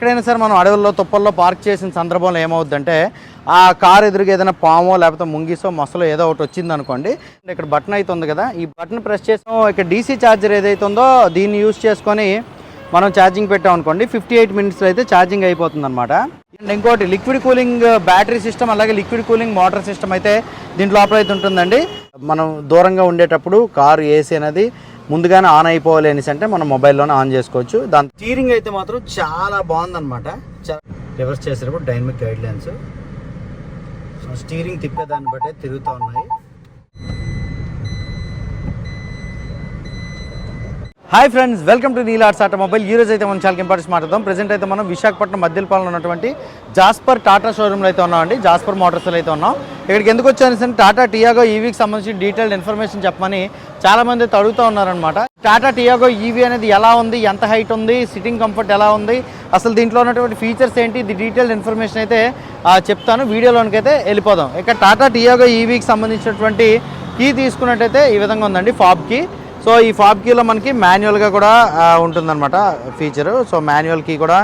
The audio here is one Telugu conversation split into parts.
ఎక్కడైనా సరే మనం అడవుల్లో తుప్పల్లో పార్క్ చేసిన సందర్భంలో ఏమవుద్దంటే ఆ కార్ ఎదురుగా ఏదైనా పామో లేకపోతే ముంగిసో మసలో ఏదో ఒకటి వచ్చింది అనుకోండి ఇక్కడ బటన్ అయితే ఉంది కదా ఈ బటన్ ప్రెస్ చేసాం ఇక్కడ డీసీ ఛార్జర్ ఏదైతే ఉందో దీన్ని యూస్ చేసుకొని మనం ఛార్జింగ్ పెట్టాం అనుకోండి ఫిఫ్టీ ఎయిట్ మినిట్స్లో అయితే ఛార్జింగ్ అయిపోతుంది అనమాట అండ్ ఇంకోటి లిక్విడ్ కూలింగ్ బ్యాటరీ సిస్టమ్ అలాగే లిక్విడ్ కూలింగ్ మోటార్ సిస్టమ్ అయితే దీంట్లో లోపల అయితే ఉంటుందండి. మనం దూరంగా ఉండేటప్పుడు కారు ఏసీ అనేది ముందుగానే ఆన్ అయిపోవాలి అనేసి అంటే మనం మొబైల్లోనే ఆన్ చేసుకోవచ్చు. దాని స్టీరింగ్ అయితే మాత్రం చాలా బాగుందన్నమాట. రివర్స్ చేసేటప్పుడు డైనమిక్ గైడ్ లైన్స్ స్టీరింగ్ తిప్పేదాన్ని బట్టే తిరుగుతూ ఉన్నాయి. హాయ్ ఫ్రెండ్స్ వెల్కమ్ టు నీలార్ట్స్ ఆటోమొబైల్ ఈ రోజు అయితే మనం చాలా ఇంపార్టెంట్ మాట్లాడదాం. ప్రజెంట్ అయితే మనం విశాఖపట్నం మధ్యపాలెంలో ఉన్నటువంటి జాస్పర్ టాటా షోరూమ్లో అయితే ఉన్నామండి. జాస్పర్ మోటార్స్లో అయితే ఉన్నాం. ఇక్కడికి ఎందుకు వచ్చాను టాటా టియాగో ఈవీకి సంబంధించి డీటెయిల్డ్ ఇన్ఫర్మేషన్ చెప్పమని చాలా మంది అయితే అడుగుతూ ఉన్నారనమాట టాటా టియాగో ఈవీ అనేది ఎలా ఉంది? ఎంత హైట్ ఉంది? సిట్టింగ్ కంఫర్ట్ ఎలా ఉంది? అసలు దీంట్లో ఉన్నటువంటి ఫీచర్స్ ఏంటి? ఇది డీటెయిల్డ్ ఇన్ఫర్మేషన్ అయితే చెప్తాను. వీడియోలోనికి అయితే వెళ్ళిపోదాం. ఇక టాటా టియాగో ఈవీకి సంబంధించినటువంటి కీ తీసుకున్నట్టయితే ఈ విధంగా ఉందండి. ఫాబ్కి సో ఈ ఫాబ్ కీలో మనకి మాన్యువల్గా కూడా ఉంటుందన్నమాట ఫీచరు. సో మాన్యువల్ కీ కూడా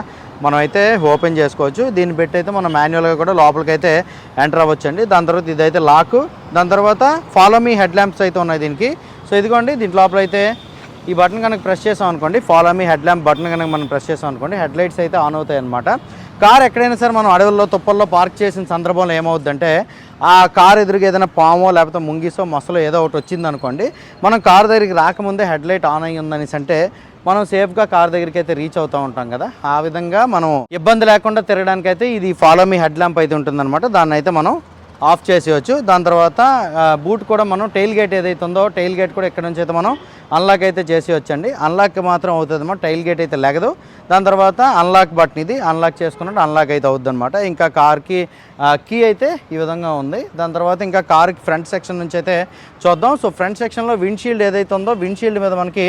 మనం అయితే ఓపెన్ చేసుకోవచ్చు. దీన్ని పెట్టి అయితే మనం మాన్యువల్గా కూడా లోపలికి అయితే ఎంటర్ అవ్వచ్చండి. దాని తర్వాత ఇదైతే లాక్. దాని తర్వాత ఫాలో మీ హెడ్ ల్యాంప్స్ అయితే ఉన్నాయి దీనికి. సో ఇదిగోండి దీంట్ లోపల అయితే ఈ బటన్ కనుక ప్రెస్ చేసాం అనుకోండి follow me head lamp button కనుక మనం ప్రెస్ చేసాం అనుకోండి హెడ్ లైట్స్ అయితే ఆన్ అవుతాయి అనమాట కార్ ఎక్కడైనా సరే మనం అడవుల్లో తుప్పల్లో పార్క్ చేసిన సందర్భంలో ఏమవుద్దంటే ఆ కారు ఎదురుగా ఏదైనా పామో లేకపోతే ముంగిసో మొసలో ఏదో ఒకటి వచ్చింది అనుకోండి మనం కారు దగ్గరికి రాకముందే హెడ్ లైట్ ఆన్ అయ్యి ఉందనేసి అంటే మనం సేఫ్గా కార్ దగ్గరికి అయితే రీచ్ అవుతూ ఉంటాం కదా. ఆ విధంగా మనం ఇబ్బంది లేకుండా తిరగడానికి అయితే ఇది ఫాలో మీ హెడ్ ల్యాంప్ అయితే ఉంటుందన్నమాట. దాన్ని అయితే మనం ఆఫ్ చేసేయచ్చు. దాని తర్వాత బూట్ కూడా మనం టైల్ గేట్ ఏదైతే ఉందో టైల్ గేట్ కూడా ఇక్కడ నుంచి అయితే మనం అన్లాక్ అయితే చేసేయచ్చు అండి అన్లాక్ మాత్రం అవుతుందమ్మా టైల్ గేట్ అయితే లెగదు. దాని తర్వాత అన్లాక్ బటన్ ఇది అన్లాక్ చేసుకున్నట్టు అన్లాక్ అయితే అవుద్ది అనమాట ఇంకా కార్కి కీ అయితే ఈ విధంగా ఉంది. దాని తర్వాత ఇంకా కార్కి ఫ్రంట్ సెక్షన్ నుంచి అయితే చూద్దాం. సో ఫ్రంట్ సెక్షన్లో విండ్షీల్డ్ ఏదైతే ఉందో విండ్షీల్డ్ మీద మనకి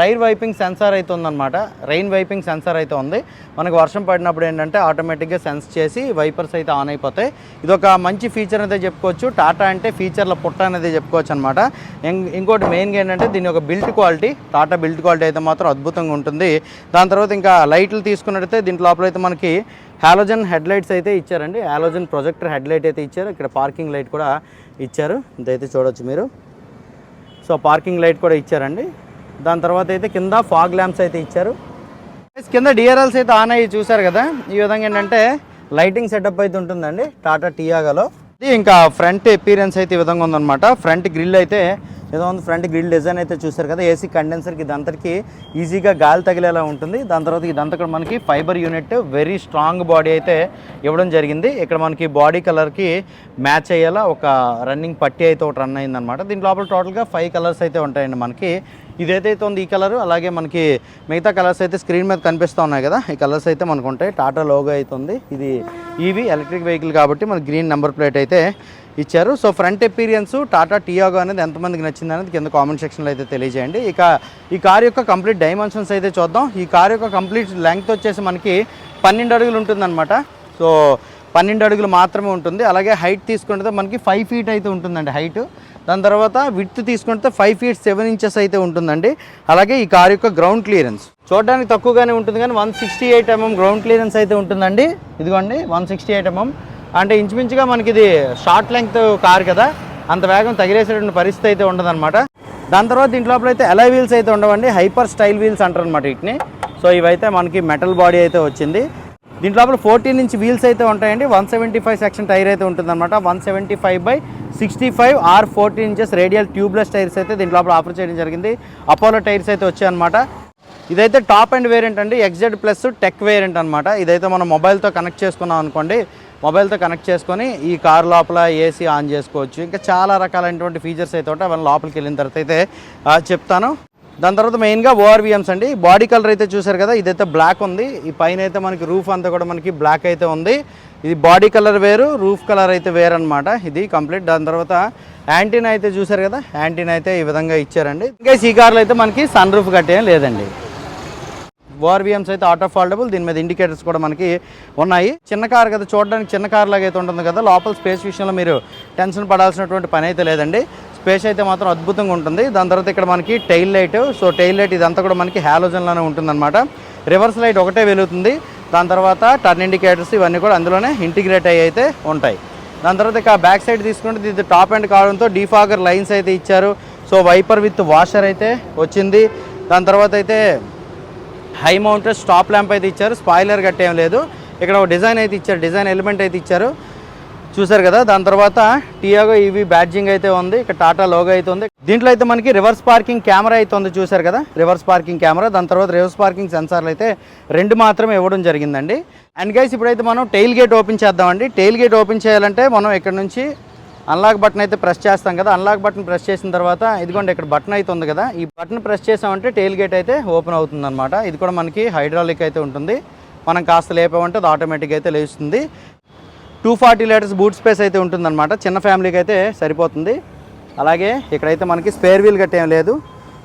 రైర్ వైపింగ్ సెన్సార్ అయితే ఉందన్నమాట రైన్ వైపింగ్ సెన్సార్ అయితే ఉంది. మనకి వర్షం పడినప్పుడు ఏంటంటే ఆటోమేటిక్గా సెన్స్ చేసి వైపర్స్ అయితే ఆన్ అయిపోతాయి. ఇది ఒక మంచి ఫీచర్ అయితే చెప్పుకోవచ్చు. టాటా అంటే ఫీచర్ల పుట్ట అనేది చెప్పుకోవచ్చు అనమాట ఇంకోటి మెయిన్గా ఏంటంటే దీని యొక్క built quality Tata built quality అయితే మాత్రం అద్భుతంగా ఉంటుంది. దాని తర్వాత ఇంకా లైట్లు తీసుకున్నట్టయితే దీంట్లో లోపల అయితే మనకి హాలోజన్ హెడ్ లైట్స్ అయితే ఇచ్చారండి. హాలోజన్ ప్రొజెక్టర్ హెడ్ లైట్ అయితే ఇచ్చారు. ఇక్కడ పార్కింగ్ లైట్ కూడా ఇచ్చారు. ఇదైతే చూడవచ్చు మీరు. సో పార్కింగ్ లైట్ కూడా ఇచ్చారండి. దాని తర్వాత అయితే కింద ఫాగ్ ల్యాంప్స్ అయితే ఇచ్చారు. కింద డిఆర్ఎల్స్ అయితే ఆన్ అయ్యి చూసారు కదా. ఈ విధంగా ఏంటంటే లైటింగ్ సెటప్ అయితే ఉంటుందండి. టాటా టియాగాలో ఇంకా ఫ్రంట్ ఎపీరియన్స్ అయితే ఈ విధంగా ఉందన్నమాట. ఫ్రంట్ గ్రిల్ అయితే ఏదో ఉంది ఫ్రంట్ గ్రిల్ డిజైన్ అయితే చూసారు కదా ఏసీ కండెన్సర్కి ఇదంతటికి ఈజీగా గాలి తగిలేలా ఉంటుంది. దాని తర్వాత ఇదంతా కూడా మనకి fibre unit very strong body అయితే ఇవ్వడం జరిగింది. ఇక్కడ మనకి బాడీ కలర్కి మ్యాచ్ అయ్యేలా ఒక రన్నింగ్ పట్టి అయితే ఒకటి రన్ అయిందనమాట దీని లోపల టోటల్గా ఫైవ్ కలర్స్ అయితే ఉంటాయండి మనకి. ఇదైతే ఉంది ఈ కలర్ అలాగే మనకి మిగతా కలర్స్ అయితే స్క్రీన్ మీద కనిపిస్తూ ఉన్నాయి కదా. ఈ కలర్స్ అయితే మనకు ఉంటాయి టాటా లోగో అయితే ఉంది ఇది ఈవీ ఎలక్ట్రిక్ వెహికల్ కాబట్టి మనకి గ్రీన్ నెంబర్ ప్లేట్ అయితే ఇచ్చారు. So front appearance Tata Tiago అనేది ఎంతమందికి నచ్చింది అనేది కింద కామెంట్ సెక్షన్లో అయితే తెలియజేయండి. ఇక ఈ కార్ యొక్క కంప్లీట్ డైమెన్షన్స్ అయితే చూద్దాం. ఈ కార్ యొక్క కంప్లీట్ లెంగ్త్ వచ్చేసి మనకి పన్నెండు అడుగులు ఉంటుందన్నమాట. సో పన్నెండు అడుగులు మాత్రమే ఉంటుంది. అలాగే హైట్ తీసుకుంటే మనకి ఫైవ్ ఫీట్ అయితే ఉంటుందండి హైట్. దాని తర్వాత విడ్త్ తీసుకుంటే ఫైవ్ ఫీట్ సెవెన్ ఇంచెస్ అయితే ఉంటుందండి. అలాగే ఈ కార్ యొక్క గ్రౌండ్ క్లియరెన్స్ చూడడానికి తక్కువగానే ఉంటుంది కానీ one sixty eight mm ground clearance అయితే ఉంటుందండి. ఇదిగోండి వన్ సిక్స్టీ ఎయిట్ ఎంఎం అంటే ఇంచుమించుగా మనకి ఇది షార్ట్ లెంగ్త్ కార్ కదా అంత వేగం తగిలేసేటువంటి పరిస్థితి అయితే ఉండదన్నమాట. దాని తర్వాత దీంట్లోపల లోపల అయితే ఎలా వీల్స్ అయితే ఉండవండి. హైపర్ స్టైల్ వీల్స్ అంటారు అనమాట వీటిని. సో ఇవైతే మనకి మెటల్ బాడీ అయితే వచ్చింది. దీంట్ లోపల ఫోర్టీన్ ఇంచ్ వీల్స్ అయితే ఉంటాయండి. One seventy five section tyre అయితే ఉంటుందన్నమాట. One seventy five by sixty five R fourteen inches radial tubeless tyres అయితే దీంట్లో లోపల ఆఫర్ చేయడం జరిగింది. అపోలో టైర్స్ అయితే వచ్చాయన్నమాట. ఇదైతే టాప్ అండ్ వేరియంట్ అండి. ఎగ్జెడ్ ప్లస్ టెక్ వేరియంట్ అనమాట ఇదైతే మనం మొబైల్తో కనెక్ట్ చేసుకున్నాం అనుకోండి. మొబైల్తో కనెక్ట్ చేసుకొని ఈ కార్ లోపల ఏసీ ఆన్ చేసుకోవచ్చు. ఇంకా చాలా రకాలైనటువంటి ఫీచర్స్ అయితే ఉంటాయి. అవన్నీ లోపలికి వెళ్ళిన తర్వాత అయితే చెప్తాను. దాని తర్వాత మెయిన్గా ఓఆర్విఎమ్స్ అండి. బాడీ కలర్ అయితే చూసారు కదా ఇదైతే బ్లాక్ ఉంది. ఈ పైన అయితే మనకి రూఫ్ అంతా కూడా మనకి బ్లాక్ అయితే ఉంది. ఇది బాడీ కలర్ వేరు రూఫ్ కలర్ అయితే వేరు అనమాట ఇది కంప్లీట్ దాని తర్వాత యాంటీనా అయితే చూసారు కదా యాంటీనా అయితే ఈ విధంగా ఇచ్చారండి. ఇంకా ఈ కార్లో అయితే మనకి సన్ రూఫ్ కట్టేం లేదండి. ఓఆర్విఎమ్స్ అయితే ఆటో ఫాల్డబుల్ దీని మీద ఇండికేటర్స్ కూడా మనకి ఉన్నాయి. చిన్న కార్ కదా చూడడానికి చిన్న కార్ లాగా అయితే ఉంటుంది కదా. లోపల స్పేస్ విషయంలో మీరు టెన్షన్ పడాల్సినటువంటి పని అయితే లేదండి. స్పేస్ అయితే మాత్రం అద్భుతంగా ఉంటుంది. దాని తర్వాత ఇక్కడ మనకి tail light so tail light ఇదంతా కూడా మనకి హ్యాలోజన్లోనే ఉంటుందన్నమాట. రివర్స్ లైట్ ఒకటే వెలుగుతుంది. దాని తర్వాత టర్న్ ఇండికేటర్స్ ఇవన్నీ కూడా అందులోనే ఇంటిగ్రేట్ అయ్యి అయితే ఉంటాయి. దాని తర్వాత ఇక బ్యాక్ సైడ్ తీసుకుంటే ఇది టాప్ అండ్ కావడంతో డీఫాగర్ లైన్స్ అయితే ఇచ్చారు. సో వైపర్ విత్ వాషర్ అయితే వచ్చింది. దాని తర్వాత అయితే హై మౌంటెడ్ స్టాప్ ల్యాంప్ అయితే ఇచ్చారు. స్పాయిలర్ గట్టేం లేదు. ఇక్కడ ఒక డిజైన్ అయితే ఇచ్చారు. డిజైన్ ఎలిమెంట్ అయితే ఇచ్చారు. చూసారు కదా? దాని తర్వాత టియాగో ఇవి బ్యాడ్జింగ్ అయితే ఉంది. ఇక్కడ టాటా లోగో అయితే ఉంది. దీంట్లో అయితే మనకి రివర్స్ పార్కింగ్ కెమెరా అయితే ఉంది చూసారు కదా? రివర్స్ పార్కింగ్ కెమెరా దాని తర్వాత రివర్స్ పార్కింగ్ సెన్సార్లు అయితే రెండు మాత్రమే ఇవ్వడం జరిగిందండి. అండ్ గైస్ ఇప్పుడైతే మనం టైల్ గేట్ ఓపెన్ చేద్దామండి. టైల్ గేట్ ఓపెన్ చేయాలంటే మనం ఇక్కడ నుంచి అన్లాక్ బటన్ అయితే ప్రెస్ చేస్తాం కదా? అన్లాక్ బటన్ ప్రెస్ చేసిన తర్వాత ఇదిగోండి ఇక్కడ బటన్ అయితే ఉంది కదా? ఈ బటన్ ప్రెస్ చేసామంటే టైల్ గేట్ అయితే ఓపెన్ అవుతుంది అనమాట ఇది కూడా మనకి హైడ్రాలిక్ అయితే ఉంటుంది. మనం కాస్త లేపామంటే అది ఆటోమేటిక్ అయితే లేస్తుంది. Two forty litres boot space అయితే ఉంటుందన్నమాట. చిన్న ఫ్యామిలీకి అయితే సరిపోతుంది. అలాగే ఇక్కడైతే మనకి స్పేర్ వీల్ గట్టేం లేదు.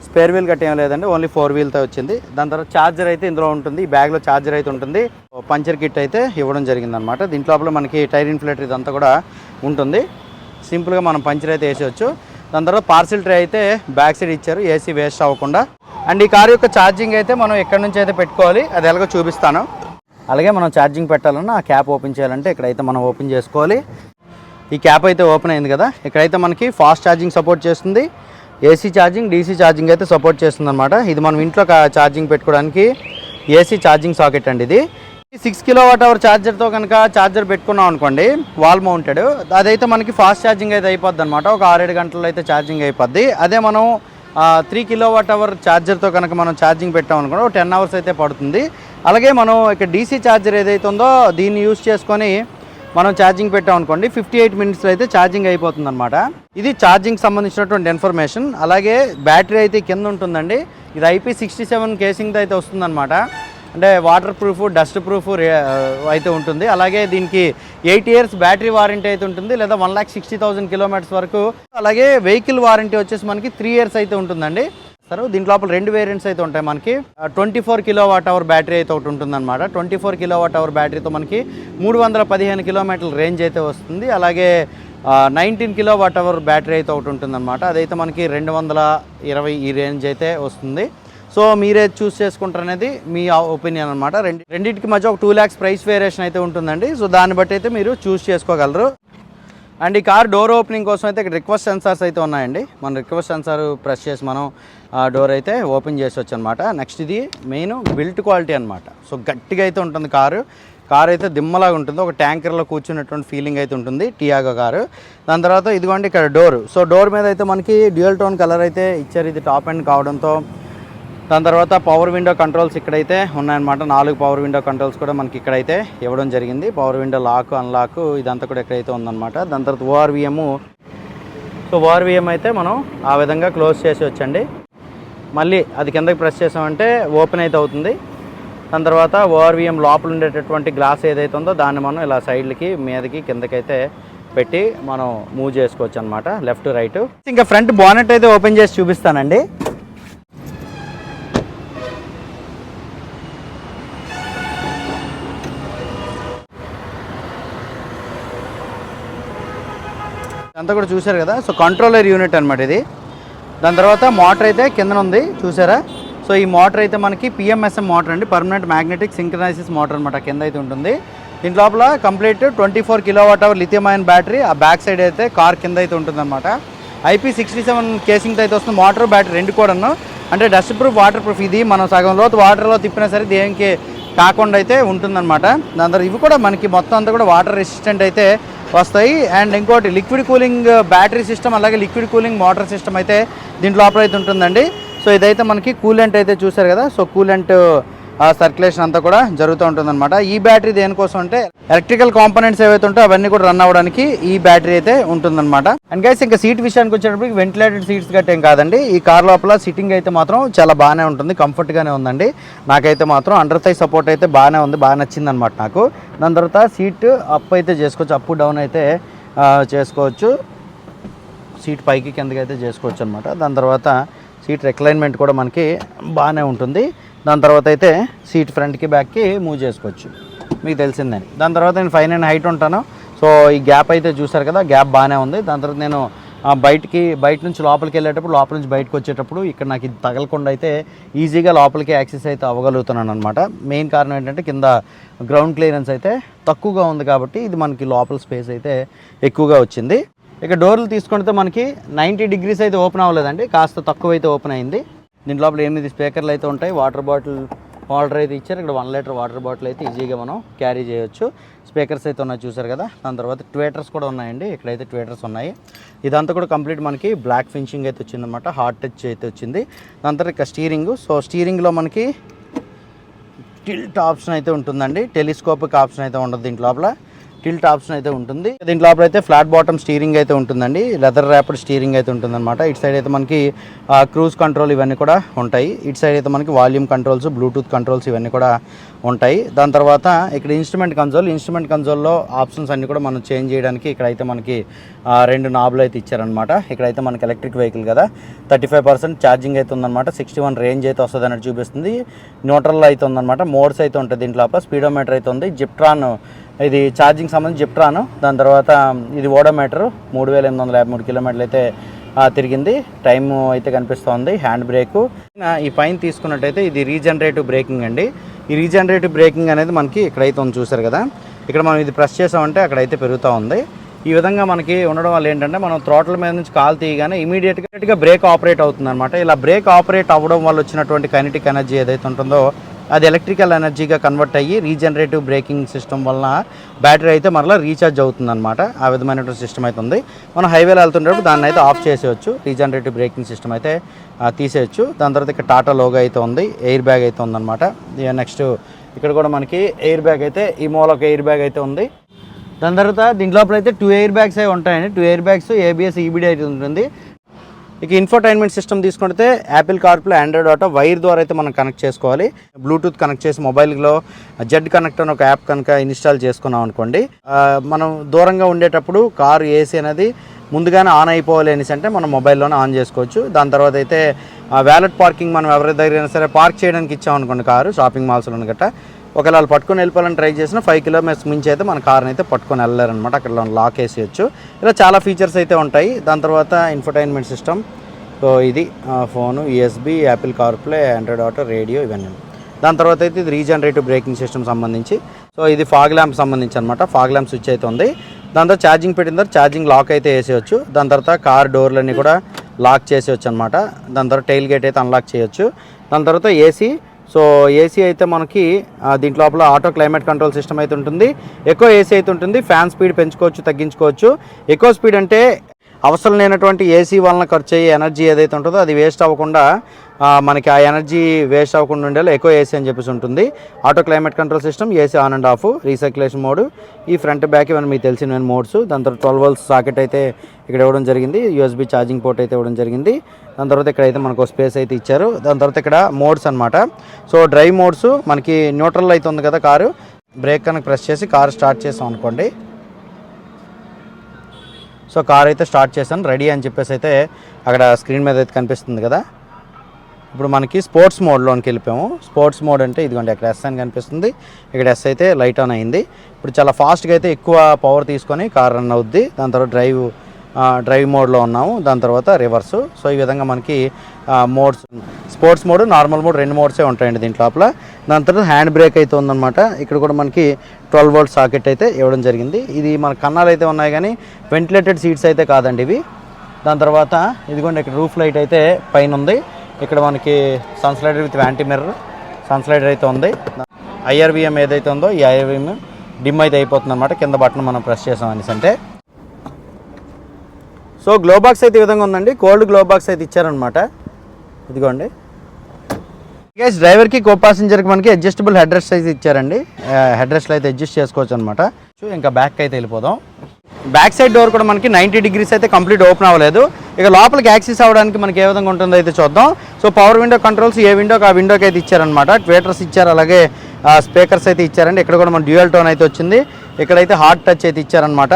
స్పేర్ వీల్ గట్టేం లేదండి. ఓన్లీ ఫోర్ వీల్తో వచ్చింది. దాని తర్వాత ఛార్జర్ అయితే ఇందులో ఉంటుంది. ఈ బ్యాగ్లో ఛార్జర్ అయితే ఉంటుంది. పంచర్ కిట్ అయితే ఇవ్వడం జరిగిందనమాట దీంట్లో దీంట్లోపల మనకి టైర్ ఇన్ఫ్లేటర్ ఇదంతా కూడా ఉంటుంది. సింపుల్గా మనం పంచర్ అయితే వేసేయచ్చు. దాని తర్వాత పార్సిల్ ట్రే అయితే బ్యాక్ సైడ్ ఇచ్చారు. ఏసీ వేస్ట్ అవ్వకుండా. అండ్ ఈ కార్ యొక్క ఛార్జింగ్ అయితే మనం ఎక్కడి నుంచి అయితే పెట్టుకోవాలి అది ఎలాగో చూపిస్తాను. అలాగే మనం ఛార్జింగ్ పెట్టాలన్నా ఆ క్యాప్ ఓపెన్ చేయాలంటే ఇక్కడైతే మనం ఓపెన్ చేసుకోవాలి. ఈ క్యాప్ అయితే ఓపెన్ అయింది కదా? ఇక్కడైతే మనకి ఫాస్ట్ ఛార్జింగ్ సపోర్ట్ చేస్తుంది. ఏసీ ఛార్జింగ్ డీసీ ఛార్జింగ్ అయితే సపోర్ట్ చేస్తుంది అనమాట ఇది మనం ఇంట్లో ఛార్జింగ్ పెట్టుకోవడానికి ఏసీ ఛార్జింగ్ సాకెట్ అండి ఇది. సిక్స్ కిలో వాట్ అవర్ ఛార్జర్తో కనుక ఛార్జర్ పెట్టుకున్నాం అనుకోండి వాల్ మౌంటెడ్. అదైతే మనకి ఫాస్ట్ ఛార్జింగ్ అయితే అయిపోద్ది అనమాట ఒక ఆరేడు గంటల్లో అయితే ఛార్జింగ్ అయిపోద్ది. అదే మనం త్రీ కిలో వాట్ అవర్ ఛార్జర్తో కనుక మనం ఛార్జింగ్ పెట్టాం అనుకోండి ఒక టెన్ అవర్స్ అయితే పడుతుంది. అలాగే మనం ఇక్కడ డీసీ ఛార్జర్ ఏదైతే ఉందో దీన్ని యూస్ చేసుకొని మనం ఛార్జింగ్ పెట్టాం అనుకోండి ఫిఫ్టీ ఎయిట్ మినిట్స్లో అయితే ఛార్జింగ్ అయిపోతుంది అనమాట ఇది ఛార్జింగ్ సంబంధించినటువంటి ఇన్ఫర్మేషన్ అలాగే బ్యాటరీ అయితే కింద ఉంటుందండి. ఇది ఐపీ సిక్స్టీ సెవెన్ కేసింగ్తో అయితే వస్తుందన్నమాట. అంటే వాటర్ ప్రూఫ్ డస్ట్ ప్రూఫ్ అయితే ఉంటుంది. అలాగే దీనికి ఎయిట్ ఇయర్స్ బ్యాటరీ వారంటీ అయితే ఉంటుంది. లేదా one lakh sixty thousand kilometres వరకు. అలాగే వెహికల్ వారంటీ వచ్చేసి మనకి త్రీ ఇయర్స్ అయితే ఉంటుందండి. సరే దీంట్లో లోపల రెండు వేరియంట్స్ అయితే ఉంటాయి మనకి. Twenty four kilo watt hour battery అయితే ఒకటి ఉంటుందన్నమాట. Twenty four kilo watt hour బ్యాటరీతో మనకి మూడు వందల పదిహేను కిలోమీటర్ల రేంజ్ అయితే వస్తుంది. అలాగే nineteen kilo watt hour battery అయితే ఒకటి ఉంటుందన్నమాట. అదైతే మనకి రెండు వందల ఇరవై ఈ రేంజ్ అయితే వస్తుంది. సో మీరే చూస్ చేసుకుంటారు అనేది మీ ఒపీనియన్ అనమాట రెండు రెండింటికి మధ్య ఒక టూ ల్యాక్స్ ప్రైస్ వేరియేషన్ అయితే ఉంటుందండి. సో దాన్ని బట్టి అయితే మీరు చూస్ చేసుకోగలరు. అండ్ ఈ కార్ డోర్ ఓపెనింగ్ కోసం అయితే ఇక్కడ రిక్వెస్ట్ సెన్సార్స్ అయితే ఉన్నాయండి. మన రిక్వెస్ట్ సెన్సార్ ప్రెస్ చేసి మనం డోర్ అయితే ఓపెన్ చేసొచ్చు అనమాట నెక్స్ట్ ఇది మెయిన్ బిల్ట్ క్వాలిటీ అనమాట సో గట్టిగా అయితే ఉంటుంది కారు. కార్ అయితే దిమ్మలాగా ఉంటుంది. ఒక ట్యాంకర్లో కూర్చున్నటువంటి ఫీలింగ్ అయితే ఉంటుంది టియాగో కారు దాని తర్వాత ఇదిగోండి ఇక్కడ డోర్. సో డోర్ మీద అయితే మనకి డ్యూయల్ టోన్ కలర్ అయితే ఇచ్చారు. ఇది టాప్ అండ్ కావడంతో. దాని తర్వాత పవర్ విండో కంట్రోల్స్ ఇక్కడైతే ఉన్నాయన్నమాట. నాలుగు పవర్ విండో కంట్రోల్స్ కూడా మనకి ఇక్కడైతే ఇవ్వడం జరిగింది. పవర్ విండో లాక్ అన్లాక్ ఇదంతా కూడా ఇక్కడైతే ఉందన్నమాట. దాని తర్వాత ఓఆర్విఎం సో ఓఆర్విఎం అయితే మనం ఆ విధంగా క్లోజ్ చేసి వచ్చండి మళ్ళీ అది కిందకి ప్రెస్ చేసామంటే ఓపెన్ అయితే అవుతుంది. దాని తర్వాత ఓఆర్విఎం లోపల ఉండేటటువంటి గ్లాస్ ఏదైతే ఉందో దాన్ని మనం ఇలా సైడ్లకి మీదకి కిందకైతే పెట్టి మనం మూవ్ చేసుకోవచ్చు అనమాట లెఫ్ట్ రైట్ ఇంకా ఫ్రంట్ బానెట్ అయితే ఓపెన్ చేసి చూపిస్తానండి. అంతా కూడా చూశారు కదా? సో కంట్రోలర్ యూనిట్ అనమాట ఇది. దాని తర్వాత మోటార్ అయితే కింద ఉంది చూసారా? సో ఈ మోటార్ అయితే మనకి పిఎంఎస్ఎం మోటార్ అండి. పర్మనెంట్ మ్యాగ్నెటిక్ సింక్రనైసిస్ మోటార్ అనమాట కింద అయితే ఉంటుంది. దీని లోపల complete twenty four kilowatt hour lithium ion battery ఆ బ్యాక్ సైడ్ అయితే కార్ కింద అయితే ఉంటుంది అనమాట ఐపీ సిక్స్టీ సెవెన్ కేసింగ్తో అయితే వస్తుంది. మోటార్ బ్యాటరీ రెండు కూడాను. అంటే డస్ట్ ప్రూఫ్ వాటర్ ప్రూఫ్ ఇది మనం సగం లోతు వాటర్లో తిప్పినా సరే దేనికి కాకుండా అయితే ఉంటుందన్నమాట. దాని తర్వాత ఇవి కూడా మనకి మొత్తం అంతా కూడా వాటర్ రెసిస్టెంట్ అయితే వస్తాయి. అండ్ ఇంకోటి liquid cooling uh, battery system అలాగే లిక్విడ్ కూలింగ్ మోటార్ సిస్టమ్ అయితే దీంట్లో ఆపరేట్ అయితే ఉంటుందండి. సో ఇదైతే మనకి కూలెంట్ అయితే చూసారు కదా. సో కూలెంట్ సర్క్యులేషన్ అంతా కూడా జరుగుతూ ఉంటుందన్నమాట. ఈ బ్యాటరీ దేనికోసం అంటే ఎలక్ట్రికల్ కాంపోనెంట్స్ ఏవైతే ఉంటాయో అవన్నీ కూడా రన్ అవ్వడానికి ఈ బ్యాటరీ అయితే ఉంటుందన్నమాట. అండ్ గైస్ ఇంకా సీట్ విషయానికి వచ్చేటప్పటికి వెంటిలేటెడ్ సీట్స్ గట్ట ఏం కాదండి. ఈ కార్ లోపల సిట్టింగ్ అయితే మాత్రం చాలా బాగానే ఉంటుంది కంఫర్ట్గానే ఉందండి. నాకైతే మాత్రం అండర్ సైజ్ సపోర్ట్ అయితే బాగానే ఉంది బాగా నచ్చింది అనమాట నాకు. దాని తర్వాత సీట్ అప్ అయితే చేసుకోవచ్చు అప్ డౌన్ అయితే చేసుకోవచ్చు. సీట్ పైకి కిందకి అయితే చేసుకోవచ్చు అనమాట దాని తర్వాత సీట్ రిక్లైన్మెంట్ కూడా మనకి బాగానే ఉంటుంది. దాని తర్వాత అయితే సీట్ ఫ్రంట్కి బ్యాక్కి మూవ్ చేసుకోవచ్చు. మీకు తెలిసిందని దాని తర్వాత నేను ఫైవ్ నైన్ హైట్ ఉంటాను. సో ఈ గ్యాప్ అయితే చూసారు కదా గ్యాప్ బాగానే ఉంది. దాని తర్వాత నేను బయటికి బయట నుంచి లోపలికి వెళ్ళేటప్పుడు లోపల నుంచి బయటకు వచ్చేటప్పుడు ఇక్కడ నాకు ఇది తగలకుండా అయితే ఈజీగా లోపలికి యాక్సెస్ అయితే అవ్వగలుగుతున్నాను అనమాట మెయిన్ కారణం ఏంటంటే కింద గ్రౌండ్ క్లియరెన్స్ అయితే తక్కువగా ఉంది కాబట్టి ఇది మనకి లోపల స్పేస్ అయితే ఎక్కువగా వచ్చింది. ఇక డోర్లు తీసుకుంటే మనకి నైంటీ డిగ్రీస్ అయితే ఓపెన్ అవ్వలేదండి. కాస్త తక్కువ అయితే ఓపెన్ అయింది. దీని లోపల ఎనిమిది స్పీకర్లు అయితే ఉంటాయి. వాటర్ బాటిల్ వాటర్ అయితే ఇచ్చారు. ఇక్కడ వన్ లీటర్ వాటర్ బాటిల్ అయితే ఈజీగా మనం క్యారీ చేయొచ్చు. స్పీకర్స్ అయితే ఉన్నాయి చూసారు కదా. దాని తర్వాత ట్వేటర్స్ కూడా ఉన్నాయండి. ఇక్కడైతే ట్వేటర్స్ ఉన్నాయి. ఇదంతా కూడా కంప్లీట్ మనకి బ్లాక్ ఫినిషింగ్ అయితే వచ్చిందనమాట హార్ట్ టచ్ అయితే వచ్చింది. దాని తర్వాత ఇక స్టీరింగ్. సో స్టీరింగ్లో మనకి టిల్ట్ ఆప్షన్ అయితే ఉంటుందండి. టెలిస్కోపిక్ ఆప్షన్ అయితే ఉండదు దీంట్ లోపల. టిల్ట్ ఆప్షన్ అయితే ఉంటుంది. దీంట్లో లోపల అయితే ఫ్లాట్ బాటమ్ స్టీరింగ్ అయితే ఉంటుందండి. లెదర్ ర్యాపిడ్ స్టీరింగ్ అయితే ఉంటుందన్నమాట. ఇటు సైడ్ అయితే మనకి క్రూజ్ కంట్రోల్ ఇవన్నీ కూడా ఉంటాయి. ఇటు సైడ్ అయితే మనకి వాల్యూమ్ కంట్రోల్స్ బ్లూటూత్ కంట్రోల్స్ ఇవన్నీ కూడా ఉంటాయి. దాని తర్వాత ఇక్కడ ఇన్స్ట్రుమెంట్ కన్సోల్. ఇన్స్ట్రుమెంట్ కన్సోల్లో ఆప్షన్స్ అన్ని కూడా మనం చేంజ్ చేయడానికి ఇక్కడైతే మనకి రెండు నాబులు అయితే ఇచ్చారనమాట ఇక్కడైతే మనకి ఎలక్ట్రిక్ వెహికల్ కదా. థర్టీ ఫైవ్ పర్సెంట్ ఛార్జింగ్ అయితే ఉందన్నమాట. సిక్స్టీ వన్ రేంజ్ అయితే వస్తుంది అన్నట్టు చూపిస్తుంది. న్యూట్రల్ అయితే ఉందన్నమాట. మోడ్స్ అయితే ఉంటుంది దీంట్లో స్పీడోమీటర్ అయితే ఉంది. జిప్ట్రాన్ ఇది ఛార్జింగ్ సంబంధించి చెప్తాను దాని తర్వాత ఇది ఓడోమీటర్ మూడు వేల ఎనిమిది వందల యాభై మూడు కిలోమీటర్లు అయితే తిరిగింది. టైం అయితే కనిపిస్తోంది హ్యాండ్ బ్రేకు. ఈ పైన తీసుకున్నట్టయితే ఇది రీజనరేటివ్ బ్రేకింగ్ అండి. ఈ రీజనరేటివ్ బ్రేకింగ్ అనేది మనకి ఇక్కడైతే ఉంది చూసారు కదా ఇక్కడ మనం ఇది ప్రెస్ చేసామంటే అక్కడైతే పెరుగుతూ ఉంది. ఈ విధంగా మనకి ఉండడం వల్ల ఏంటంటే మనం త్రోటల మీద నుంచి కాల్ తీయగానే ఇమీడియట్గా బ్రేక్ ఆపరేట్ అవుతుంది అనమాట ఇలా బ్రేక్ ఆపరేట్ అవ్వడం వల్ల వచ్చినటువంటి కైనటిక్ ఎనర్జీ ఏదైతే ఉంటుందో అది ఎలక్ట్రికల్ ఎనర్జీగా కన్వర్ట్ అయ్యి రీజనరేటివ్ బ్రేకింగ్ సిస్టమ్ వలన బ్యాటరీ అయితే మరలా రీఛార్జ్ అవుతుంది అనమాట ఆ విధమైనటువంటి సిస్టమ్ అయితే ఉంది. మనం హైవేలో వెళ్తున్నప్పుడు దాన్ని అయితే ఆఫ్ చేసేయచ్చు. రీజనరేటివ్ బ్రేకింగ్ సిస్టమ్ అయితే తీసేయచ్చు. దాని తర్వాత ఇక్కడ టాటా లోగో అయితే ఉంది. ఎయిర్ బ్యాగ్ అయితే ఉందన్నమాట. నెక్స్ట్ ఇక్కడ కూడా మనకి ఎయిర్ బ్యాగ్ అయితే ఈ మూలొక ఎయిర్ బ్యాగ్ అయితే ఉంది. దాని తర్వాత దీంట్ లోపల అయితే టూ ఎయిర్ బ్యాగ్స్ అవి ఉంటాయండి two air bags ABS EBD అయితే ఉంటుంది. ఇక ఇన్ఫోటైన్మెంట్ సిస్టమ్ తీసుకుంటే Apple CarPlay Android auto wire ద్వారా అయితే మనం కనెక్ట్ చేసుకోవాలి. బ్లూటూత్ కనెక్ట్ చేసి మొబైల్లో జెడ్ కనెక్ట్ అని ఒక యాప్ కనుక ఇన్స్టాల్ చేసుకున్నాం అనుకోండి. మనం దూరంగా ఉండేటప్పుడు కారు ఏసీ అనేది ముందుగానే ఆన్ అయిపోవాలి అనేసి అంటే మనం మొబైల్లోనే ఆన్ చేసుకోవచ్చు. దాని తర్వాత అయితే వ్యాలెట్ పార్కింగ్ మనం ఎవరి దగ్గర సరే పార్క్ చేయడానికి ఇచ్చామనుకోండి కారు షాపింగ్ మాల్స్లో గట్రా. ఒకవేళ వాళ్ళు పట్టుకొని వెళ్ళిపోవాలని ట్రై చేసినా ఫైవ్ కిలోమీటర్స్ మించి అయితే మన కార్ని అయితే పట్టుకొని వెళ్ళారనమాట అక్కడ లాక్ వేసేయచ్చు. ఇలా చాలా ఫీచర్స్ అయితే ఉంటాయి. దాని తర్వాత ఇన్ఫర్టైన్మెంట్ సిస్టమ్ సో ఇది phone USB Apple CarPlay Android auto radio ఇవన్నీ. దాని తర్వాత అయితే ఇది రీజనరేటివ్ బ్రేకింగ్ సిస్టమ్ సంబంధించి. సో ఇది ఫాగ్ ల్యాంప్ సంబంధించి అనమాట ఫాగ్ ల్యాంప్ స్విచ్ అయితే ఉంది. దాని తర్వాత ఛార్జింగ్ పెట్టిన తర్వాత ఛార్జింగ్ లాక్ అయితే వేసేయచ్చు. దాని తర్వాత కార్ డోర్లన్నీ కూడా లాక్ చేసేయచ్చు అనమాట దాని తర్వాత టైల్ గేట్ అయితే అన్లాక్ చేయొచ్చు. దాని తర్వాత ఏసీ సో ఏసీ అయితే మనకి ఆ, దీంట్ లోపల ఆటో క్లైమేట్ కంట్రోల్ సిస్టమ్ అయితే ఉంటుంది. ఎక్కువ ఏసీ అయితే ఉంటుంది. ఫ్యాన్ స్పీడ్ పెంచుకోవచ్చు తగ్గించుకోవచ్చు. ఎక్కువ స్పీడ్ అంటే అవసరం లేనటువంటి ఏసీ వలన ఖర్చు అయ్యే ఎనర్జీ ఏదైతే ఉంటుందో అది వేస్ట్ అవ్వకుండా మనకి ఆ ఎనర్జీ వేస్ట్ అవ్వకుండా ఉండేలా ఎక్కువ ఏసీ అని చెప్పేసి ఉంటుంది. Auto climate control system AC on and off recirculation mode ఈ ఫ్రంట్ బ్యాక్ ఇవన్నీ మీకు తెలిసిన మోడ్స్ దాని తర్వాత ట్వెల్వ్ వోల్స్ సాకెట్ అయితే ఇక్కడ ఇవ్వడం జరిగింది. యూఎస్బి ఛార్జింగ్ పోర్ట్ అయితే ఇవ్వడం జరిగింది. దాని తర్వాత ఇక్కడ అయితే మనకు స్పేస్ అయితే ఇచ్చారు. దాని తర్వాత ఇక్కడ మోడ్స్ అనమాట సో డ్రైవ్ మోడ్స్ మనకి న్యూట్రల్ అయితే ఉంది కదా కారు. బ్రేక్ కనుక ప్రెస్ చేసి కారు స్టార్ట్ చేసాం అనుకోండి. సో కార్ అయితే స్టార్ట్ చేశాను రెడీ అని చెప్పేసి అయితే అక్కడ స్క్రీన్ మీద అయితే కనిపిస్తుంది కదా. ఇప్పుడు మనకి స్పోర్ట్స్ మోడ్లోనికి వెళ్ళిపోయాము. స్పోర్ట్స్ మోడ్ అంటే ఇదిగోండి అక్కడ ఎస్ అని కనిపిస్తుంది. ఇక్కడ ఎస్ అయితే లైట్ ఆన్ అయింది. ఇప్పుడు చాలా ఫాస్ట్గా అయితే ఎక్కువ పవర్ తీసుకొని కార్ రన్ అవుద్ది. దాని తర్వాత డ్రైవ్ డ్రైవ్ మోడ్లో ఉన్నాము. దాని తర్వాత రివర్స్ సో ఈ విధంగా మనకి modes sports mode normal mode రెండు మోడ్సే ఉంటాయండి దీంట్లో లోపల. దాని తర్వాత హ్యాండ్ బ్రేక్ అయితే ఉందన్నమాట. ఇక్కడ కూడా మనకి ట్వెల్వ్ వోల్ట్ సాకెట్ అయితే ఇవ్వడం జరిగింది. ఇది మన కన్నాలు అయితే ఉన్నాయి కానీ వెంటిలేటెడ్ సీట్స్ అయితే కాదండి ఇవి. దాని తర్వాత ఇదిగోండి ఇక్కడ రూఫ్ లైట్ అయితే పైన ఉంది. ఇక్కడ మనకి sun slider with anti mirror sun slider అయితే ఉంది. ఐఆర్విఎం ఏదైతే ఉందో ఈ ఐఆర్విఎం డిమ్ అయితే అయిపోతుంది అనమాట కింద బటన్ మనం ప్రెస్ చేసాం అనేసి అంటే. సో గ్లో బాక్స్ అయితే ఈ విధంగా ఉందండి. కోల్డ్ గ్లో బాక్స్ అయితే ఇచ్చారనమాట ఇదిగోండి. గైస్ డ్రైవర్కి కో ప్యాసింజర్కి మనకి అడ్జస్టబుల్ హెడ్ రెస్ట్ అయితే ఇచ్చారండి హెడ్రస్ట్లో అయితే అడ్జస్ట్ చేసుకోవచ్చు అనమాట ఇంకా బ్యాక్ అయితే వెళ్ళిపోదాం. బ్యాక్ సైడ్ డోర్ కూడా మనకి నైంటీ డిగ్రీస్ అయితే కంప్లీట్ ఓపెన్ అవ్వలేదు. ఇక లోపలికి యాక్సెస్ అవ్వడానికి మనకి ఏ విధంగా ఉంటుందో అయితే చూద్దాం. సో పవర్ విండో కంట్రోల్స్ ఏ విండోకి ఆ విండోకి అయితే ఇచ్చారనమాట ట్వేటర్స్ ఇచ్చారు అలాగే స్పీకర్స్ అయితే ఇచ్చారండి. ఇక్కడ కూడా మన డ్యూయల్ టోన్ అయితే వచ్చింది. ఇక్కడైతే హార్ట్ టచ్ అయితే ఇచ్చారనమాట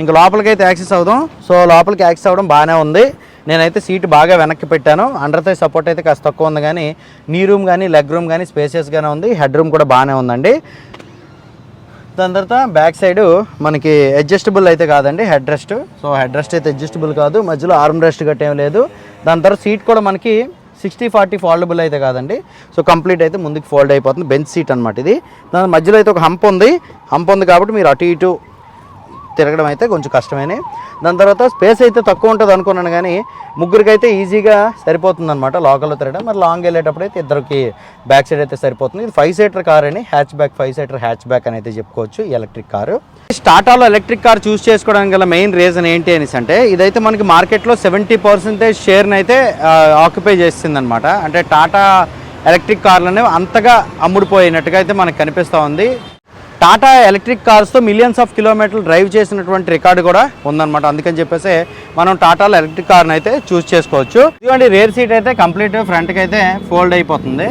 ఇంకా లోపలికి అయితే యాక్సెస్ అవుదాం. సో లోపలికి యాక్సెస్ అవ్వడం బాగానే ఉంది. నేనైతే సీట్ బాగా వెనక్కి పెట్టాను. అండర్ థై సపోర్ట్ అయితే కాస్త తక్కువ ఉంది కానీ నీ రూమ్ కానీ లెగ్ రూమ్ కానీ స్పేసియస్గానే ఉంది. హెడ్ రూమ్ కూడా బాగానే ఉందండి. దాని తర్వాత బ్యాక్ సైడ్ మనకి అడ్జస్టబుల్ అయితే కాదండి head rest. So head rest అయితే అడ్జస్టబుల్ కాదు. మధ్యలో ఆర్మ్ రెస్ట్ గట్ట ఏం లేదు. దాని తర్వాత సీట్ కూడా మనకి సిక్స్టీ ఫార్టీ ఫోల్డబుల్ అయితే కాదండి. సో కంప్లీట్ అయితే ముందుకు ఫోల్డ్ అయిపోతుంది. బెంచ్ సీట్ అనమాట ఇది. దాని మధ్యలో అయితే ఒక హంప్ ఉంది. హంప్ ఉంది కాబట్టి మీరు అటు ఇటు తిరగడం అయితే కొంచెం కష్టమే దాని తర్వాత స్పేస్ అయితే తక్కువ ఉంటుంది అనుకున్నాను కానీ ముగ్గురికి అయితే ఈజీగా సరిపోతుంది అనమాట లోకల్లో తిరగడం. మరి లాంగ్ వెళ్ళేటప్పుడు అయితే ఇద్దరికి బ్యాక్ సైడ్ అయితే సరిపోతుంది. ఇది ఫైవ్ సీటర్ కార్ అని hatchback five seater hatchback అని అయితే చెప్పుకోవచ్చు ఎలక్ట్రిక్ కారు టాటాలో ఎలక్ట్రిక్ కార్ చూస్ చేసుకోవడానికి గల మెయిన్ రీజన్ ఏంటి అనేసి అంటే ఇదైతే మనకి మార్కెట్లో సెవెంటీ పర్సెంటేజ్ షేర్ని అయితే ఆక్యుపై చేస్తుంది అనమాట అంటే టాటా ఎలక్ట్రిక్ కార్లు అనేవి అంతగా అమ్ముడుపోయినట్టుగా అయితే మనకు కనిపిస్తూ ఉంది. టాటా ఎలక్ట్రిక్ కార్స్తో మిలియన్స్ ఆఫ్ కిలోమీటర్లు డ్రైవ్ చేసినటువంటి రికార్డు కూడా ఉందన్నమాట. అందుకని చెప్పేసి మనం టాటాలో ఎలక్ట్రిక్ కార్ని అయితే చూస్ చేసుకోవచ్చు. ఇదిగోండి రేర్ సీట్ అయితే కంప్లీట్ ఫ్రంట్కి అయితే ఫోల్డ్ అయిపోతుంది.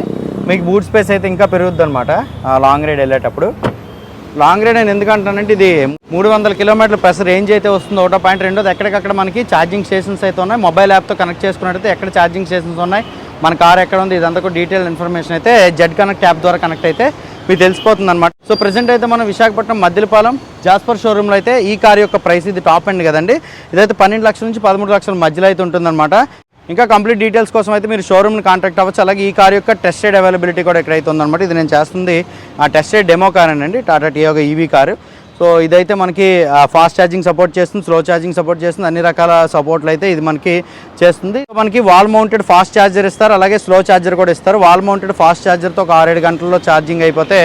మీకు బూట్ స్పేస్ అయితే ఇంకా పెరుగుద్ది అనమాట లాంగ్ రైడ్ వెళ్ళేటప్పుడు. లాంగ్ రైడ్ అని ఎందుకంటానంటే ఇది మూడు వందల కిలోమీటర్ల ప్లస్ రేంజ్ అయితే వస్తుంది ఒకటో పాయింట్ రెండోది. ఎక్కడికక్కడ మనకి ఛార్జింగ్ స్టేషన్స్ అయితే ఉన్నాయి. మొబైల్ యాప్తో కనెక్ట్ చేసుకున్నట్టయితే ఎక్కడ ఛార్జింగ్ స్టేషన్స్ ఉన్నాయి మన కార్ ఎక్కడ ఉంది ఇదంతా కూడా డీటెయిల్ ఇన్ఫర్మేషన్ అయితే జెడ్ కనెక్ట్ యాప్ ద్వారా కనెక్ట్ అయితే మీకు తెలిసిపోతుంది అనమాట సో ప్రజెంట్ అయితే మనం విశాఖపట్నం మద్దిలపాలెం జాస్పర్ షోరూంలో అయితే ఈ కార్ యొక్క ప్రైస్ ఇది టాప్ ఎండ్ కదండి. ఇదైతే పన్నెండు లక్షల నుంచి పదమూడు లక్షల మధ్యలో అయితే ఉంటుందన్నమాట. ఇంకా కంప్లీట్ డీటెయిల్స్ కోసం అయితే మీరు షోరూమ్ని కాంటాక్ట్ అవ్వచ్చు. అలాగే ఈ కార్ యొక్క టెస్ట్ రైడ్ అవైలబిలిటీ కూడా ఎక్కడైతే ఉందన్నమాట. ఇది నేను చేస్తుంది ఆ టెస్ట్ రైడ్ డెమో కార్ అండి Tata Tiago EV car so ఇదైతే మనకి ఫాస్ట్ ఛార్జింగ్ సపోర్ట్ చేస్తుంది స్లో ఛార్జింగ్ సపోర్ట్ చేస్తుంది అన్ని రకాల సపోర్ట్లు అయితే ఇది మనకి చేస్తుంది. మనకి వాల్ మౌంటెడ్ ఫాస్ట్ ఛార్జర్ ఇస్తారు అలాగే స్లో ఛార్జర్ కూడా ఇస్తారు. వాల్ మౌంటెడ్ ఫాస్ట్ ఛార్జర్తో ఒక ఆరేడు గంటల్లో ఛార్జింగ్ అయిపోతే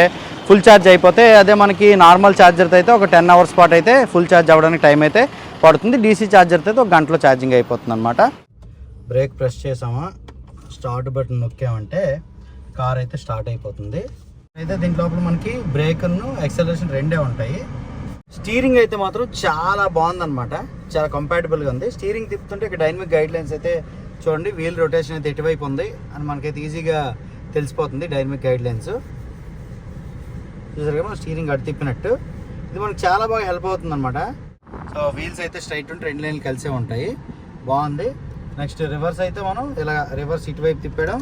ఫుల్ ఛార్జ్ అయిపోతే అదే మనకి నార్మల్ ఛార్జర్తో అయితే ఒక టెన్ అవర్స్ పాటు అయితే ఫుల్ ఛార్జ్ అవ్వడానికి టైం అయితే పడుతుంది. డీసీ ఛార్జర్తో అయితే ఒక గంటలో ఛార్జింగ్ అయిపోతుంది అనమాట బ్రేక్ ప్రెస్ చేసామా స్టార్ట్ బటన్ నొక్కామంటే కార్ అయితే స్టార్ట్ అయిపోతుంది. అయితే దీంట్ లోపల మనకి బ్రేక్ను ఎక్సలరేషన్ రెండే ఉంటాయి. స్టీరింగ్ అయితే మాత్రం చాలా బాగుందన్నమాట. చాలా కంపాటబుల్గా ఉంది. స్టీరింగ్ తిప్పుతుంటే ఇక్కడ డైనమిక్ గైడ్ లైన్స్ అయితే చూడండి వీల్ రొటేషన్ అయితే ఎటువైపు ఉంది అని మనకైతే ఈజీగా తెలిసిపోతుంది డైనమిక్ గైడ్ లైన్స్ చూసారుగా మనం స్టీరింగ్ అటు తిప్పినట్టు. ఇది మనకు చాలా బాగా హెల్ప్ అవుతుంది అనమాట సో వీల్స్ అయితే స్ట్రైట్ ఉంటే రెండు లైన్లు కలిసే ఉంటాయి. బాగుంది. నెక్స్ట్ రివర్స్ అయితే మనం ఇలా రివర్స్ ఇటువైపు తిప్పడం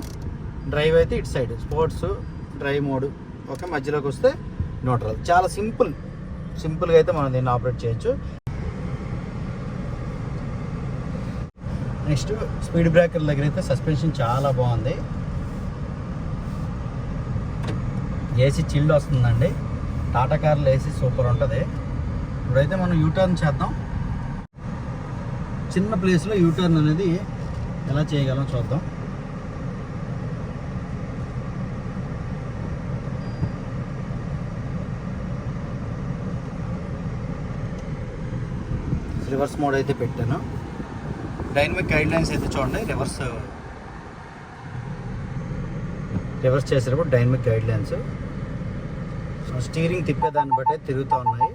డ్రైవ్ అయితే ఇటు side sports drive mode okay మధ్యలోకి వస్తే న్యూట్రల్ చాలా సింపుల్ సింపుల్గా అయితే మనం దీన్ని ఆపరేట్ చేయొచ్చు. నెక్స్ట్ స్పీడ్ బ్రేకర్ దగ్గర అయితే సస్పెన్షన్ చాలా బాగుంది. ఏసీ చిల్డ్ వస్తుందండి. టాటా కార్లు ఏసీ సూపర్ ఉంటుంది. ఇప్పుడైతే మనం యూటర్న్ చేద్దాం. చిన్న ప్లేస్లో యూటర్న్ అనేది ఎలా చేయగలం చూద్దాం. రివర్స్ మోడ్ అయితే పెట్టాను. డైనమిక్ గైడ్ లైన్స్ అయితే చూడండి రివర్స్ రివర్స్ చేసేటప్పుడు డైనమిక్ గైడ్ లైన్స్ స్టీరింగ్ తిప్పేదాన్ని బట్టి తిరుగుతూ ఉన్నాయి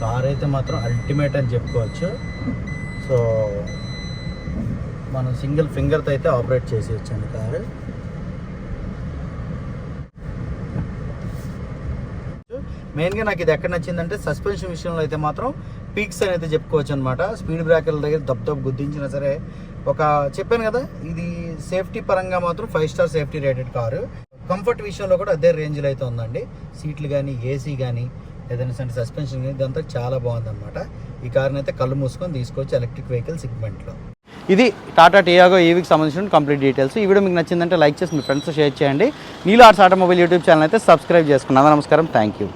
కార్ అయితే మాత్రం అల్టిమేట్ అని చెప్పుకోవచ్చు. సో మనం సింగిల్ ఫింగర్తో అయితే ఆపరేట్ చేసేయచ్చండి కారు. మెయిన్గా నాకు ఇది ఎక్కడ నచ్చిందంటే సస్పెన్షన్ విషయంలో అయితే మాత్రం పీక్స్ అని అయితే చెప్పుకోవచ్చు అనమాట స్పీడ్ బ్రేకర్ల దగ్గర దబ్ దబ్ గుద్దించినా సరే ఒక చెప్పాను కదా ఇది సేఫ్టీ పరంగా మాత్రం five star safety rated car. Comfort విషయంలో కూడా అదే రేంజ్లో అయితే ఉందండి. సీట్లు కానీ ఏసీ కానీ ఏదైనా సరే సస్పెన్షన్ ఇదంతా చాలా బాగుందన్నమాట. ఈ కార్ని అయితే కళ్ళు మూసుకొని తీసుకోవచ్చు ఎలక్ట్రిక్ వెహికల్ సెగ్మెంట్లో ఇది టాటా టియాగో ఈవీకి సంబంధించిన కంప్లీట్ డీటెయిల్స్ ఈ వీడియో మీకు నచ్చిందంటే లైక్ చేసి మీ ఫ్రెండ్స్ షేర్ చేయండి. నీలో ఆర్ట్స్ ఆటోమొబైల్ యూట్యూబ్ ఛానల్ అయితే సబ్స్క్రైబ్ చేసుకున్నాను నమస్కారం. Thank you